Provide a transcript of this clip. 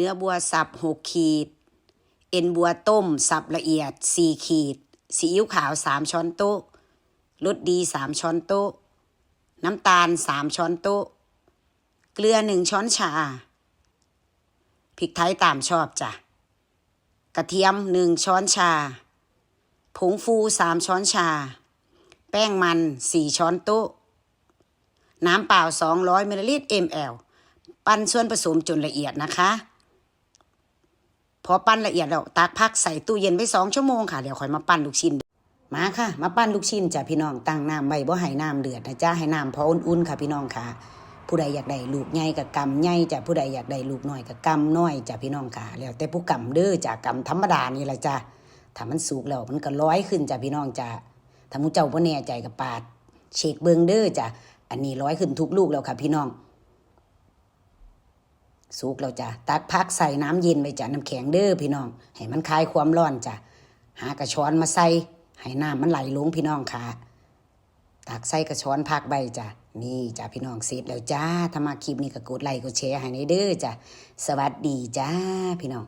เนื้อบัวสับหกขีด เอ็นบัวต้มสับละเอียดสี่ขีด ซีอิ๊วขาวสามช้อนโต๊ะรสดีสามช้อนโต๊ะ น้ำตาลสามช้อนโต๊ะ เกลือหนึ่งช้อนชา พริกไทยตามชอบจ้ะ กระเทียมหนึ่งช้อนชา ผงฟูสามช้อนชา แป้งมันสี่ช้อนโต๊ะ น้ำเปล่าสองร้อยมิลลิลิตร ml ปั้นส่วนผสมจนละเอียดนะคะ พอปั้นละเอียดแล้วตักพักใส่ตู้เย็นไว้สองชั่วโมงค่ะเดี๋ยวค่อยมาปั้นลูกชิ้นมาค่ะ มาปั้นลูกชิ้นจ้ะพี่น้องตั้งน้ำไว้บ่ให้น้ำเดือดนะจ้าให้น้ำพออุ่นๆค่ะพี่น้องค่ะ ผู้ใดอยากได้ลูกใหญ่กับกำใหญ่จ้ะผู้ใดอยากได้ลูกน้อยกับกำน้อยจ้ะพี่น้องค่ะ แล้วแต่ผู้กำเด้อจ้ะกำธรรมดานี่แหละจ้ะถ้ามันสุกแล้วมันก็ร้อยขึ้นจ้ะพี่น้องจ้ะถ้ามูเจ้าบ่แน่ใจกับปาดเช็คเบิงเด้อจ้ะอันนี้ร้อยขึ้นทุกลูกแล้วค่ะพี่น้อง สุกแล้วจ้ะตักพักใส่น้ำเย็นไว้จ้ะน้ำแข็งเด้อพี่น้อง ให้มันคลายความร้อนจ้ะหากระช้อนมาใส่ให้น้ำมันไหลลงพี่น้องค่ะตักใส่กระช้อนพักใบจ้ะนี่จ้ะพี่น้องเสร็จแล้วจ้าถ้ามาคลิปนี้ก็กดไลค์กดแชร์ให้ในเด้อจ้ะสวัสดีจ้าพี่น้อง